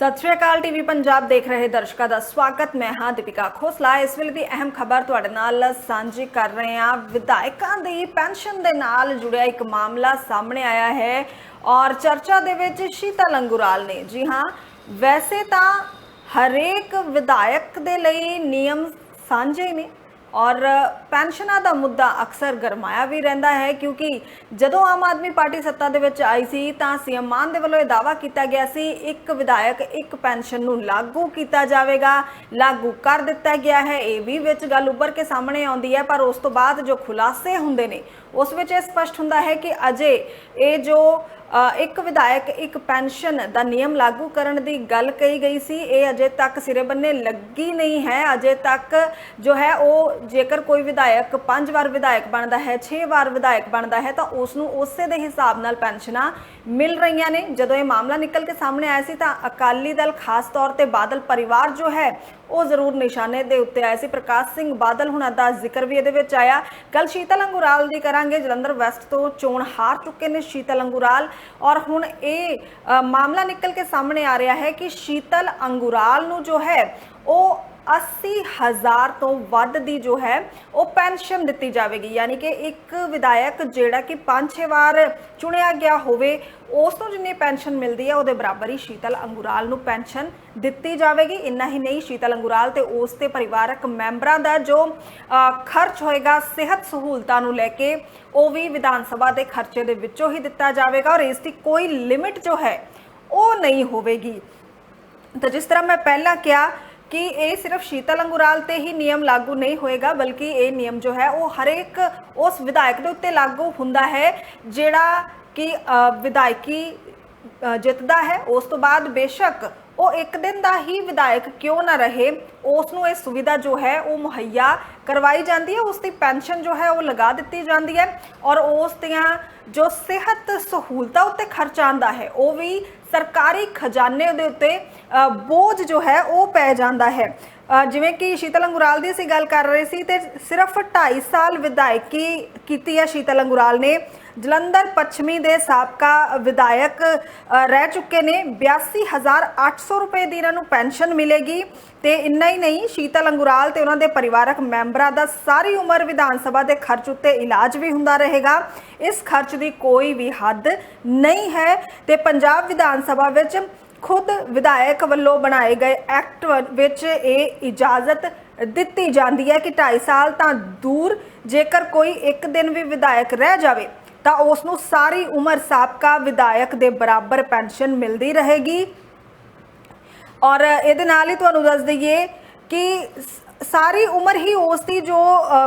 ਸਤਿ ਸ਼੍ਰੀ ਅਕਾਲ ਟੀਵੀ ਪੰਜਾਬ ਦੇਖ ਰਹੇ ਦਰਸ਼ਕਾਂ ਦਾ ਸਵਾਗਤ। ਮੈਂ ਹਾਂ ਦੀਪਿਕਾ ਖੋਸਲਾ। ਇਸ ਵੇਲੇ ਦੀ ਅਹਿਮ ਖਬਰ ਤੁਹਾਡੇ ਨਾਲ ਸਾਂਝੀ ਕਰ ਰਹੇ ਹਾਂ। ਵਿਧਾਇਕਾਂ ਦੀ ਪੈਨਸ਼ਨ ਦੇ ਨਾਲ ਜੁੜਿਆ ਇੱਕ ਮਾਮਲਾ ਸਾਹਮਣੇ ਆਇਆ ਹੈ ਔਰ ਚਰਚਾ ਦੇ ਵਿੱਚ ਸ਼ੀਤਾ ਲੰਗੂਰਾਲ ਨੇ। ਜੀ ਹਾਂ, ਵੈਸੇ ਤਾਂ ਹਰੇਕ ਵਿਧਾਇਕ ਦੇ ਲਈ ਨਿਯਮ ਸਾਂਝੇ ਨੇ। ਔਰ ਪੈਨਸ਼ਨਾਂ ਦਾ ਮੁੱਦਾ ਅਕਸਰ ਗਰਮਾਇਆ ਵੀ ਰਹਿੰਦਾ ਹੈ, ਕਿਉਂਕਿ ਜਦੋਂ ਆਮ ਆਦਮੀ ਪਾਰਟੀ ਸੱਤਾ ਦੇ ਵਿੱਚ ਆਈ ਸੀ, ਤਾਂ ਸੀਐਮ ਮਾਨ ਦੇ ਵੱਲੋਂ ਇਹ ਦਾਅਵਾ ਕੀਤਾ ਗਿਆ ਸੀ, ਇੱਕ ਵਿਧਾਇਕ ਇੱਕ ਪੈਨਸ਼ਨ ਨੂੰ ਲਾਗੂ ਕੀਤਾ ਜਾਵੇਗਾ, ਲਾਗੂ ਕਰ ਦਿੱਤਾ ਗਿਆ ਹੈ। ਇਹ ਵੀ ਵਿੱਚ ਗੱਲ ਉੱਭਰ ਕੇ ਸਾਹਮਣੇ ਆਉਂਦੀ ਹੈ, ਪਰ ਉਸ ਤੋਂ ਬਾਅਦ ਜੋ ਖੁਲਾਸੇ ਹੁੰਦੇ ਨੇ, ਉਸ ਵਿੱਚ ਇਹ ਸਪਸ਼ਟ ਹੁੰਦਾ ਹੈ ਕਿ ਅਜੇ ਇਹ ਜੋ ਇੱਕ ਵਿਧਾਇਕ, ਇੱਕ ਪੈਨਸ਼ਨ ਦਾ ਨਿਯਮ ਲਾਗੂ ਕਰਨ ਦੀ ਗੱਲ ਕਹੀ ਗਈ ਸੀ। ਇਹ ਅਜੇ ਤੱਕ ਸਿਰੇ ਬੰਨੇ ਲੱਗੀ ਨਹੀਂ ਹੈ। ਅਜੇ ਤੱਕ ਜੋ ਹੈ, ਉਹ ਜੇਕਰ ਕੋਈ ਵਿਧਾਇਕ 5 ਵਾਰ ਵਿਧਾਇਕ ਬਣਦਾ ਹੈ 6 ਵਾਰ ਵਿਧਾਇਕ ਬਣਦਾ ਹੈ, ਤਾਂ ਉਸ ਨੂੰ ਉਸੇ ਦੇ ਹਿਸਾਬ ਨਾਲ ਪੈਨਸ਼ਨਾਂ ਮਿਲ ਰਹੀਆਂ ਨੇ। ਜਦੋਂ ਇਹ ਮਾਮਲਾ ਨਿਕਲ ਕੇ ਸਾਹਮਣੇ ਆਇਆ ਸੀ, ਤਾਂ ਅਕਾਲੀ ਦਲ ਖਾਸ ਤੌਰ ਤੇ ਬਾਦਲ ਪਰਿਵਾਰ ਜੋ ਹੈ ਉਹ ਜ਼ਰੂਰ ਨਿਸ਼ਾਨੇ ਦੇ ਉੱਤੇ ਆਏ ਸੀ। ਪ੍ਰਕਾਸ਼ ਸਿੰਘ ਬਾਦਲ ਹੁਣਾਂ ਦਾ ਜ਼ਿਕਰ ਵੀ ਇਹਦੇ ਵਿੱਚ ਆਇਆ। ਕੱਲ ਸ਼ੀਤਲ ਅੰਗੁਰਾਲ ਦੀ ਕਰਾਂਗੇ। ਜਲੰਧਰ ਵੈਸਟ ਤੋਂ ਚੋਣ ਹਾਰ ਚੁੱਕੇ ਨੇ ਸ਼ੀਤਲ ਅੰਗੁਰਾਲ। ਔਰ ਹੁਣ ਇਹ ਮਾਮਲਾ ਨਿਕਲ ਕੇ ਸਾਹਮਣੇ ਆ ਰਿਹਾ ਹੈ ਕਿ ਸ਼ੀਤਲ ਅੰਗੁਰਾਲ ਨੂੰ ਜੋ ਹੈ, ਉਹ 80000 ਤੋਂ ਵੱਧ ਦੀ ਜੋ ਹੈ, ਉਹ ਪੈਨਸ਼ਨ ਦਿੱਤੀ ਜਾਵੇਗੀ। ਯਾਨੀ ਕਿ ਇੱਕ ਵਿਧਾਇਕ ਜਿਹੜਾ ਕਿ 5-6 ਵਾਰ ਚੁਣਿਆ ਗਿਆ ਹੋਵੇ, ਉਸ ਤੋਂ ਜਿੰਨੀ ਪੈਨਸ਼ਨ ਮਿਲਦੀ ਹੈ, ਉਹਦੇ ਬਰਾਬਰ ਹੀ ਸ਼ੀਤਲ ਅੰਗੁਰਾਲ ਨੂੰ ਪੈਨਸ਼ਨ ਦਿੱਤੀ ਜਾਵੇਗੀ। ਇੰਨਾ ਹੀ ਨਹੀਂ, ਸ਼ੀਤਲ ਅੰਗੁਰਾਲ ਤੇ ਉਸ ਤੇ ਪਰਿਵਾਰਕ ਮੈਂਬਰਾਂ ਦਾ ਜੋ ਖਰਚ ਹੋਏਗਾ, ਸਿਹਤ ਸਹੂਲਤਾਂ ਨੂੰ ਲੈ ਕੇ, ਉਹ ਵੀ ਵਿਧਾਨ ਸਭਾ ਦੇ ਖਰਚੇ ਦੇ ਵਿੱਚੋਂ ਹੀ ਦਿੱਤਾ ਜਾਵੇਗਾ ਔਰ ਇਸ ਦੀ ਕੋਈ ਲਿਮਿਟ ਜੋ ਹੈ, ਉਹ ਨਹੀਂ ਹੋਵੇਗੀ। ਤਾਂ ਜਿਸ ਤਰ੍ਹਾਂ ਮੈਂ ਪਹਿਲਾਂ ਕਿਹਾ ਕਿ ਇਹ ਸਿਰਫ ਸ਼ੀਤਲ ਅੰਗੁਰਾਲ ਤੇ ਹੀ ਨਿਯਮ ਲਾਗੂ ਨਹੀਂ ਹੋਏਗਾ, ਬਲਕਿ ਇਹ ਨਿਯਮ ਜੋ ਹੈ ਉਹ ਹਰੇਕ ਉਸ ਵਿਧਾਇਕ ਦੇ ਉੱਤੇ ਲਾਗੂ ਹੁੰਦਾ ਹੈ, ਜਿਹੜਾ ਕਿ ਵਿਧਾਇਕੀ ਜਿੱਤਦਾ ਹੈ ਉਸ ਤੋਂ ਬਾਅਦ ਬੇਸ਼ੱਕ ਉਹ ਇੱਕ ਦਿਨ ਦਾ ਹੀ ਵਿਧਾਇਕ ਕਿਉਂ ਨਾ ਰਹੇ ਉਸ ਨੂੰ ਇਹ ਸੁਵਿਧਾ ਜੋ ਹੈ ਉਹ ਮੁਹੱਈਆ ਕਰਵਾਈ ਜਾਂਦੀ ਹੈ ਉਸ ਦੀ ਪੈਨਸ਼ਨ ਜੋ ਹੈ ਉਹ ਲਗਾ ਦਿੱਤੀ ਜਾਂਦੀ ਹੈ ਔਰ ਉਸ ਦੀਆਂ ਜੋ ਸਿਹਤ ਸਹੂਲਤਾਂ ਉੱਤੇ ਖਰਚ ਆਉਂਦਾ ਹੈ ਉਹ ਵੀ ਸਰਕਾਰੀ ਖਜ਼ਾਨੇ ਦੇ ਉੱਤੇ ਅ, ਬੋਝ ਜੋ ਹੈ ਉਹ ਪੈ ਜਾਂਦਾ ਹੈ। ਜਿਵੇਂ ਕਿ ਸ਼ੀਤਲ ਅੰਗੁਰਾਲ ਦੀ ਅਸੀਂ ਗੱਲ ਕਰ ਰਹੇ ਸੀ ਤੇ ਸਿਰਫ 2.5 ਸਾਲ ਵਿਧਾਇਕੀ ਕੀਤੀ ਹੈ ਸ਼ੀਤਲ ਅੰਗੁਰਾਲ ਨੇ। ਜਲੰਧਰ ਪੱਛਮੀ ਦੇ ਸਾਬਕਾ ਵਿਧਾਇਕ ਰਹਿ ਚੁੱਕੇ ਨੇ। 82800 ਰੁਪਏ ਦੀ ਇਹਨਾਂ ਨੂੰ ਪੈਨਸ਼ਨ ਮਿਲੇਗੀ ਤੇ ਇੰਨਾ ਹੀ ਨਹੀਂ, ਸ਼ੀਤਲ ਅੰਗੁਰਾਲ ਤੇ ਉਹਨਾਂ ਦੇ ਪਰਿਵਾਰਕ ਮੈਂਬਰਾਂ ਦਾ ਸਾਰੀ ਉਮਰ ਵਿਧਾਨ ਸਭਾ ਦੇ ਖਰਚ ਉੱਤੇ ਇਲਾਜ ਵੀ ਹੁੰਦਾ ਰਹੇਗਾ। ਇਸ ਖਰਚ ਦੀ ਕੋਈ ਵੀ ਹੱਦ ਨਹੀਂ ਹੈ ਤੇ ਪੰਜਾਬ ਵਿਧਾਨ ਸਭਾ ਵਿੱਚ ਖੁਦ ਵਿਧਾਇਕ ਵੱਲੋਂ ਬਣਾਏ ਗਏ ਐਕਟ ਵਿੱਚ ਇਹ ਇਜਾਜ਼ਤ ਦਿੱਤੀ ਜਾਂਦੀ ਹੈ ਕਿ 2.5 ਸਾਲ ਤਾਂ ਦੂਰ, ਜੇਕਰ ਕੋਈ ਇੱਕ ਦਿਨ ਵੀ ਵਿਧਾਇਕ ਰਹਿ ਜਾਵੇ, ਤਾਂ ਉਸ ਨੂੰ ਸਾਰੀ ਉਮਰ ਸਾਬਕਾ ਵਿਧਾਇਕ ਦੇ ਬਰਾਬਰ ਪੈਨਸ਼ਨ ਮਿਲਦੀ ਰਹੇਗੀ। ਔਰ ਇਹਦੇ ਨਾਲ ਹੀ ਤੁਹਾਨੂੰ ਦੱਸ ਦਈਏ ਕਿ ਸਾਰੀ ਉਮਰ ਹੀ ਉਸ ਦੀ ਜੋ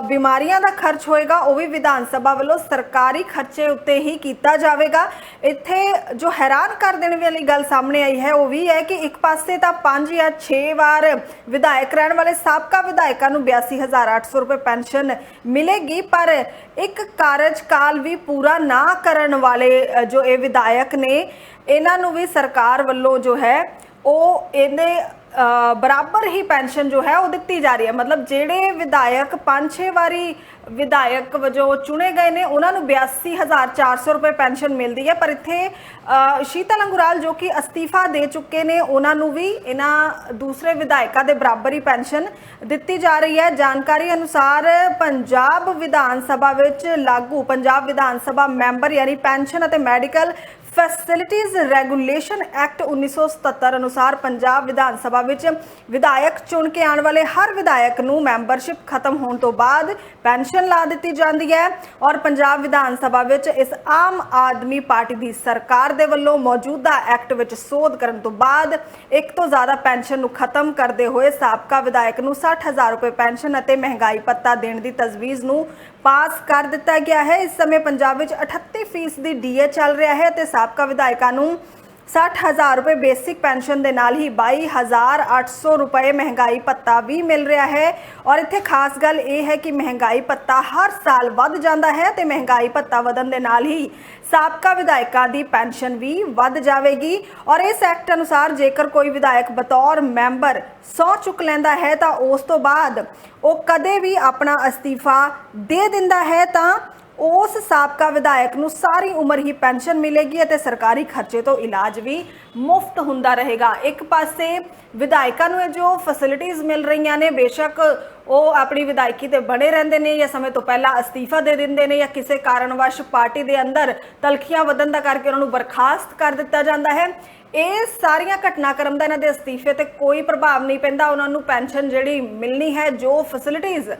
ਬਿਮਾਰੀਆਂ ਦਾ ਖਰਚ ਹੋਏਗਾ, ਉਹ ਵੀ ਵਿਧਾਨ ਸਭਾ ਵੱਲੋਂ ਸਰਕਾਰੀ ਖਰਚੇ ਉੱਤੇ ਹੀ ਕੀਤਾ ਜਾਵੇਗਾ। ਇੱਥੇ ਜੋ ਹੈਰਾਨ ਕਰ ਦੇਣ ਵਾਲੀ ਗੱਲ ਸਾਹਮਣੇ ਆਈ ਹੈ, ਉਹ ਵੀ ਹੈ ਕਿ ਇੱਕ ਪਾਸੇ ਤਾਂ 5 ਜਾਂ 6 ਵਾਰ ਵਿਧਾਇਕ ਰਹਿਣ ਵਾਲੇ ਸਾਬਕਾ ਵਿਧਾਇਕਾਂ ਨੂੰ 82800 ਰੁਪਏ ਪੈਨਸ਼ਨ ਮਿਲੇਗੀ, ਪਰ ਇੱਕ ਕਾਰਜਕਾਲ ਵੀ ਪੂਰਾ ਨਾ ਕਰਨ ਵਾਲੇ ਜੋ ਇਹ ਵਿਧਾਇਕ ਨੇ, ਇਹਨਾਂ ਨੂੰ ਵੀ ਸਰਕਾਰ ਵੱਲੋਂ ਜੋ ਹੈ, ਉਹ ਇਹਦੇ ਬਰਾਬਰ ਹੀ ਪੈਨਸ਼ਨ ਜੋ ਹੈ ਉਹ ਦਿੱਤੀ ਜਾ ਰਹੀ ਹੈ। ਮਤਲਬ ਜਿਹੜੇ ਵਿਧਾਇਕ 5-6 ਵਾਰੀ ਵਿਧਾਇਕ ਵਜੋਂ ਚੁਣੇ ਗਏ ਨੇ ਉਹਨਾਂ ਨੂੰ 82400 ਰੁਪਏ ਪੈਨਸ਼ਨ ਮਿਲਦੀ ਹੈ। ਪਰ ਇੱਥੇ ਅ, ਸ਼ੀਤਲ ਅੰਗੁਰਾਲ ਜੋ ਕਿ ਅਸਤੀਫਾ ਦੇ ਚੁੱਕੇ ਨੇ ਉਹਨਾਂ ਨੂੰ ਵੀ ਇਹਨਾਂ ਦੂਸਰੇ ਵਿਧਾਇਕਾਂ ਦੇ ਬਰਾਬਰ ਹੀ ਪੈਨਸ਼ਨ ਦਿੱਤੀ ਜਾ ਰਹੀ ਹੈ। ਜਾਣਕਾਰੀ ਅਨੁਸਾਰ ਪੰਜਾਬ ਵਿਧਾਨ ਸਭਾ ਵਿੱਚ ਲਾਗੂ ਪੰਜਾਬ ਵਿਧਾਨ ਸਭਾ ਮੈਂਬਰ ਯਾਨੀ ਪੈਨਸ਼ਨ ਅਤੇ ਮੈਡੀਕਲ ਫੈਸਿਲਿਟੀਜ਼ ਰੈਗੂਲੇਸ਼ਨ ਐਕਟ 1977 ਅਨੁਸਾਰ ਪੰਜਾਬ ਵਿਧਾਨ ਸਭਾ ਵਿੱਚ ਵਿਧਾਇਕ ਚੁਣ ਕੇ ਆਉਣ ਵਾਲੇ ਹਰ ਵਿਧਾਇਕ ਨੂੰ ਮੈਂਬਰਸ਼ਿਪ ਖਤਮ ਹੋਣ ਤੋਂ ਬਾਅਦ ਪੈਨਸ਼ਨ ਲਾ ਦਿੱਤੀ ਜਾਂਦੀ ਹੈ ਔਰ ਪੰਜਾਬ ਵਿਧਾਨ ਸਭਾ ਵਿੱਚ ਇਸ ਆਮ ਆਦਮੀ ਪਾਰਟੀ ਦੀ ਸਰਕਾਰ ਦੇ ਵੱਲੋਂ ਮੌਜੂਦਾ ਐਕਟ ਵਿੱਚ ਸੋਧ ਕਰਨ ਤੋਂ ਬਾਅਦ ਇੱਕ ਤੋਂ ਜ਼ਿਆਦਾ ਪੈਨਸ਼ਨ ਨੂੰ ਖਤਮ ਕਰਦੇ ਹੋਏ ਸਾਬਕਾ ਵਿਧਾਇਕ ਨੂੰ 60000 ਰੁਪਏ ਪੈਨਸ਼ਨ ਅਤੇ ਮਹਿੰਗਾਈ ਭੱਤਾ ਦੇਣ ਦੀ ਤਜਵੀਜ਼ ਨੂੰ ਪਾਸ ਕਰ ਦਿੱਤਾ ਗਿਆ ਹੈ। ਇਸ ਸਮੇਂ ਪੰਜਾਬ ਵਿੱਚ 38% ਦੀ ਡੀਏ ਚੱਲ ਰਿਹਾ ਹੈ ਅਤੇ ਸਾਬਕਾ ਵਿਧਾਇਕਾਂ ਨੂੰ 60000 ਰੁਪਏ ਬੇਸਿਕ ਪੈਨਸ਼ਨ ਦੇ ਨਾਲ ਹੀ 22800 ਰੁਪਏ ਮਹਿੰਗਾਈ ਭੱਤਾ ਵੀ ਮਿਲ ਰਿਹਾ ਹੈ। ਔਰ ਇੱਥੇ ਖਾਸ ਗੱਲ ਇਹ ਹੈ ਕਿ ਮਹਿੰਗਾਈ ਭੱਤਾ ਹਰ ਸਾਲ ਵੱਧ ਜਾਂਦਾ ਹੈ ਤੇ ਮਹਿੰਗਾਈ ਭੱਤਾ ਵਧਣ ਦੇ ਨਾਲ ਹੀ ਸਾਬਕਾ ਵਿਧਾਇਕਾਂ ਦੀ ਪੈਨਸ਼ਨ ਵੀ ਵੱਧ ਜਾਵੇਗੀ। ਔਰ ਇਸ ਐਕਟ ਅਨੁਸਾਰ ਜੇਕਰ ਕੋਈ ਵਿਧਾਇਕ ਬਤੌਰ ਮੈਂਬਰ ਸਹੁੰ ਚੁੱਕ ਲੈਂਦਾ ਹੈ ਤਾਂ ਉਸ ਤੋਂ ਬਾਅਦ ਉਹ ਕਦੇ ਵੀ ਆਪਣਾ ਅਸਤੀਫਾ ਦੇ ਦਿੰਦਾ ਹੈ ਤਾਂ ਉਸ ਸਾਬਕਾ ਵਿਧਾਇਕ ਨੂੰ ਸਾਰੀ ਉਮਰ ਹੀ ਪੈਨਸ਼ਨ ਮਿਲੇਗੀ ਅਤੇ ਸਰਕਾਰੀ ਖਰਚੇ ਤੋਂ ਇਲਾਜ ਵੀ ਮੁਫਤ ਹੁੰਦਾ ਰਹੇਗਾ। ਇੱਕ ਪਾਸੇ ਵਿਧਾਇਕਾਂ ਨੂੰ ਇਹ ਜੋ ਫੈਸਿਲਿਟੀਆਂ ਮਿਲ ਰਹੀਆਂ ਨੇ, ਬੇਸ਼ੱਕ ਉਹ ਆਪਣੀ ਵਿਧਾਇਕੀ ਤੇ ਬਣੇ ਰਹਿੰਦੇ ਨੇ ਜਾਂ ਸਮੇਂ ਤੋਂ ਪਹਿਲਾਂ ਅਸਤੀਫਾ ਦੇ ਦਿੰਦੇ ਨੇ ਜਾਂ ਕਿਸੇ ਕਾਰਨ ਵਸ਼ ਪਾਰਟੀ ਦੇ ਅੰਦਰ ਤਲਖੀਆਂ ਵਧਣ ਦਾ ਕਰਕੇ ਉਹਨਾਂ ਨੂੰ ਬਰਖਾਸਤ ਕਰ ਦਿੱਤਾ ਜਾਂਦਾ ਹੈ। ਇਹ ਸਾਰੀਆਂ ਘਟਨਾਕ੍ਰਮ ਦਾ ਇਹਨਾਂ ਦੇ ਅਸਤੀਫੇ ਤੇ ਕੋਈ ਪ੍ਰਭਾਵ ਨਹੀਂ ਪੈਂਦਾ। ਉਹਨਾਂ ਨੂੰ ਪੈਨਸ਼ਨ ਜਿਹੜੀ ਮਿਲਣੀ ਹੈ, ਜੋ ਫੈਸਿਲਿਟੀਆਂ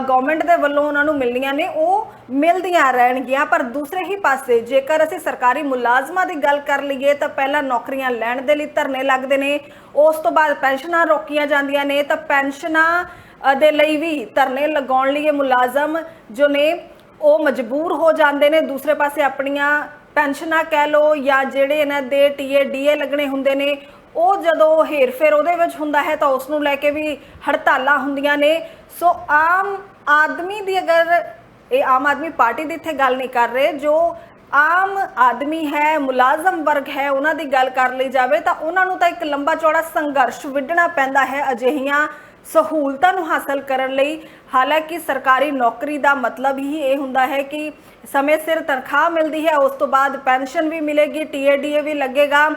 ਗਵਰਨਮੈਂਟ ਦੇ ਵੱਲੋਂ ਉਹਨਾਂ ਨੂੰ ਮਿਲਣੀਆਂ ਨੇ, ਉਹ ਮਿਲਦੀਆਂ ਰਹਿਣਗੀਆਂ। ਪਰ ਦੂਸਰੇ ਹੀ ਪਾਸੇ ਜੇਕਰ ਅਸੀਂ ਸਰਕਾਰੀ ਮੁਲਾਜ਼ਮਾਂ ਦੀ ਗੱਲ ਕਰ ਲਈਏ, ਤਾਂ ਪਹਿਲਾਂ ਨੌਕਰੀਆਂ ਲੈਣ ਦੇ ਲਈ ਧਰਨੇ ਲੱਗਦੇ ਨੇ। ਉਸ ਤੋਂ ਬਾਅਦ ਪੈਨਸ਼ਨਾਂ ਰੋਕੀਆਂ ਜਾਂਦੀਆਂ ਨੇ, ਤਾਂ ਪੈਨਸ਼ਨਾਂ ਦੇ ਲਈ ਵੀ ਧਰਨੇ ਲਗਾਉਣ ਲਈ ਇਹ ਮੁਲਾਜ਼ਮ ਜੋ ਨੇ, ਉਹ ਮਜਬੂਰ ਹੋ ਜਾਂਦੇ ਨੇ। ਦੂਸਰੇ ਪਾਸੇ ਆਪਣੀਆਂ ਪੈਨਸ਼ਨਾਂ ਕਹਿ ਲੋ ਜਾਂ ਜਿਹੜੇ ਇਹਨਾਂ ਦੇ ਟੀਏ ਡੀਏ ਲੱਗਣੇ ਹੁੰਦੇ ਨੇ, ਉਹ ਜਦੋਂ ਹੇਰਫੇਰ ਉਹਦੇ ਵਿੱਚ ਹੁੰਦਾ ਹੈ ਤਾਂ ਉਸ ਨੂੰ ਲੈ ਕੇ ਵੀ ਹੜਤਾਲਾਂ ਹੁੰਦੀਆਂ ਨੇ। ਸੋ ਆਮ ਆਦਮੀ ਦੀ ਅਗਰ ਇਹ ਆਮ ਆਦਮੀ ਪਾਰਟੀ ਦੀ ਇੱਥੇ ਗੱਲ ਨਹੀਂ ਕਰ ਰਹੇ, ਜੋ ਆਮ ਆਦਮੀ ਹੈ, ਮੁਲਾਜ਼ਮ ਵਰਗ ਹੈ, ਉਹਨਾਂ ਦੀ ਗੱਲ ਕਰ ਲਈ ਜਾਵੇ ਤਾਂ ਉਹਨਾਂ ਨੂੰ ਤਾਂ ਇੱਕ ਲੰਬਾ ਚੌੜਾ ਸੰਘਰਸ਼ ਵਿੱਢਣਾ ਪੈਂਦਾ ਹੈ ਅਜਿਹੀਆਂ ਸਹੂਲਤਾਂ ਨੂੰ ਹਾਸਲ ਕਰਨ ਲਈ। ਹਾਲਾਂਕਿ ਸਰਕਾਰੀ ਨੌਕਰੀ ਦਾ ਮਤਲਬ ਹੀ ਇਹ ਹੁੰਦਾ ਹੈ ਕਿ ਸਮੇਂ ਸਿਰ ਤਨਖਾਹ ਮਿਲਦੀ ਹੈ ਉਸ ਤੋਂ ਬਾਅਦ ਪੈਨਸ਼ਨ ਵੀ ਮਿਲੇਗੀ ਟੀਏਡੀਏ ਵੀ ਲੱਗੇਗਾ।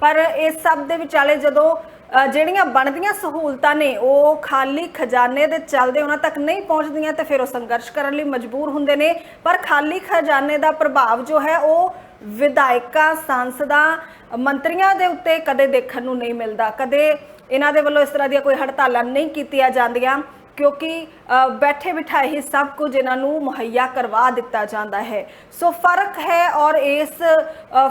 ਪਰ ਇਸ ਸਭ ਦੇ ਵਿਚਾਲੇ ਜਦੋਂ ਅ, ਜਿਹੜੀਆਂ ਬਣਦੀਆਂ ਸਹੂਲਤਾਂ ਨੇ ਉਹ ਖਾਲੀ ਖਜ਼ਾਨੇ ਦੇ ਚੱਲਦੇ ਉਹਨਾਂ ਤੱਕ ਨਹੀਂ ਪਹੁੰਚਦੀਆਂ ਤੇ ਫਿਰ ਉਹ ਸੰਘਰਸ਼ ਕਰਨ ਲਈ ਮਜਬੂਰ ਹੁੰਦੇ ਨੇ। ਪਰ ਖਾਲੀ ਖਜ਼ਾਨੇ ਦਾ ਪ੍ਰਭਾਵ ਜੋ ਹੈ ਉਹ ਵਿਧਾਇਕਾਂ, ਸਾਂਸਦਾਂ, ਮੰਤਰੀਆਂ ਦੇ ਉੱਤੇ ਕਦੇ ਦੇਖਣ ਨੂੰ ਨਹੀਂ ਮਿਲਦਾ। ਕਦੇ ਇਹਨਾਂ ਦੇ ਵੱਲੋਂ ਇਸ ਤਰ੍ਹਾਂ ਦੀਆਂ ਕੋਈ ਹੜਤਾਲਾਂ ਨਹੀਂ ਕੀਤੀਆਂ ਜਾਂਦੀਆਂ, ਕਿਉਂਕਿ ਬੈਠੇ ਬਿਠਾਏ ਹੀ ਸਭ ਕੁਝ ਇਹਨਾਂ ਨੂੰ ਮੁਹੱਈਆ ਕਰਵਾ ਦਿੱਤਾ ਜਾਂਦਾ ਹੈ। ਸੋ ਫ਼ਰਕ ਹੈ ਔਰ ਇਸ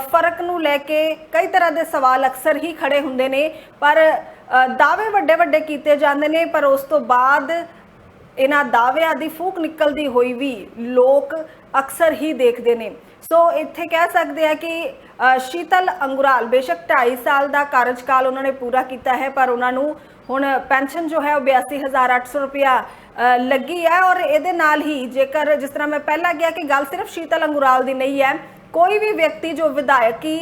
ਫ਼ਰਕ ਨੂੰ ਲੈ ਕੇ ਕਈ ਤਰ੍ਹਾਂ ਦੇ ਸਵਾਲ ਅਕਸਰ ਹੀ ਖੜੇ ਹੁੰਦੇ ਨੇ, ਪਰ ਦਾਅਵੇ ਵੱਡੇ ਵੱਡੇ ਕੀਤੇ ਜਾਂਦੇ ਨੇ, ਪਰ ਉਸ ਤੋਂ ਬਾਅਦ ਇਹਨਾਂ ਦਾਅਵਿਆਂ ਦੀ ਫੂਕ ਨਿਕਲਦੀ ਹੋਈ ਵੀ ਲੋਕ ਅਕਸਰ ਹੀ ਦੇਖਦੇ ਨੇ। ਸੋ ਇੱਥੇ ਕਹਿ ਸਕਦੇ ਆ ਕਿ ਸ਼ੀਤਲ ਅੰਗੁਰਾਲ ਬੇਸ਼ੱਕ 2.5 ਸਾਲ ਦਾ ਕਾਰਜਕਾਲ ਉਹਨਾਂ ਨੇ ਪੂਰਾ ਕੀਤਾ ਹੈ ਪਰ ਉਹਨਾਂ ਨੂੰ ਹੁਣ ਪੈਨਸ਼ਨ ਜੋ ਹੈ ਉਹ 82800 ਰੁਪਇਆ ਅ, ਲੱਗੀ ਹੈ ਔਰ ਇਹਦੇ ਨਾਲ ਹੀ ਜੇਕਰ ਜਿਸ ਤਰ੍ਹਾਂ ਮੈਂ ਪਹਿਲਾਂ ਗਿਆ ਕਿ ਗੱਲ ਸਿਰਫ ਸ਼ੀਤਲ ਅੰਗੁਰਾਲ ਦੀ ਨਹੀਂ ਹੈ ਕੋਈ ਵੀ ਵਿਅਕਤੀ ਜੋ ਵਿਧਾਇਕੀ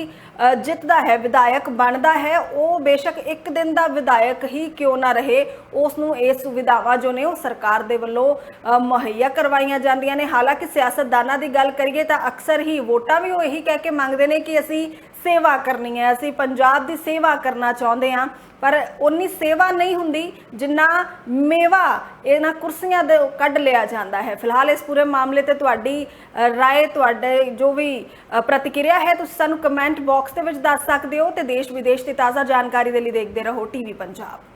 ਜਿੱਤਦਾ ਹੈ ਵਿਧਾਇਕ ਬਣਦਾ ਹੈ। ਉਹ ਬੇਸ਼ੱਕ ਇੱਕ ਦਿਨ ਦਾ ਵਿਧਾਇਕ ਹੀ ਕਿਉਂ ਨਾ ਰਹੇ ਉਸ ਨੂੰ ਇਹ ਸੁਵਿਧਾਵਾਂ ਜੋ ਨੇ ਉਹ ਸਰਕਾਰ ਦੇ ਵੱਲੋਂ ਮੁਹੱਈਆ ਕਰਵਾਈਆਂ ਜਾਂਦੀਆਂ ਨੇ। ਹਾਲਾਂਕਿ ਸਿਆਸਤਦਾਨਾਂ ਦੀ ਗੱਲ ਕਰੀਏ ਤਾਂ ਅਕਸਰ ਹੀ ਵੋਟਾਂ ਵੀ ਉਹ ਇਹੀ ਕਹਿ ਕੇ ਮੰਗਦੇ ਨੇ ਕਿ ਅਸੀਂ ਸੇਵਾ ਕਰਨੀ ਹੈ ਅਸੀਂ ਪੰਜਾਬ ਦੀ ਸੇਵਾ ਕਰਨਾ ਚਾਹੁੰਦੇ ਹਾਂ। ਪਰ ਉਨੀ ਸੇਵਾ ਨਹੀਂ ਹੁੰਦੀ ਜਿੰਨਾ ਮੇਵਾ ਇਹਨਾਂ ਕੁਰਸੀਆਂ ਦੇ ਕੱਢ ਲਿਆ ਜਾਂਦਾ ਹੈ। ਫਿਲਹਾਲ ਇਸ ਪੂਰੇ ਮਾਮਲੇ ਤੇ ਤੁਹਾਡੀ ਅ, ਰਾਏ ਤੁਹਾਡੇ ਜੋ ਵੀ ਪ੍ਰਤੀਕਿਰਿਆ ਹੈ ਤੁਸੀਂ ਸਾਨੂੰ ਕਮੈਂਟ ਬਾਕਸ ਦੇ ਵਿੱਚ ਦੱਸ ਸਕਦੇ ਹੋ ਤੇ ਦੇਸ਼ ਵਿਦੇਸ਼ ਦੀ ਤਾਜ਼ਾ ਜਾਣਕਾਰੀ ਦੇ ਲਈ ਦੇਖਦੇ ਰਹੋ ਟੀਵੀ ਪੰਜਾਬ।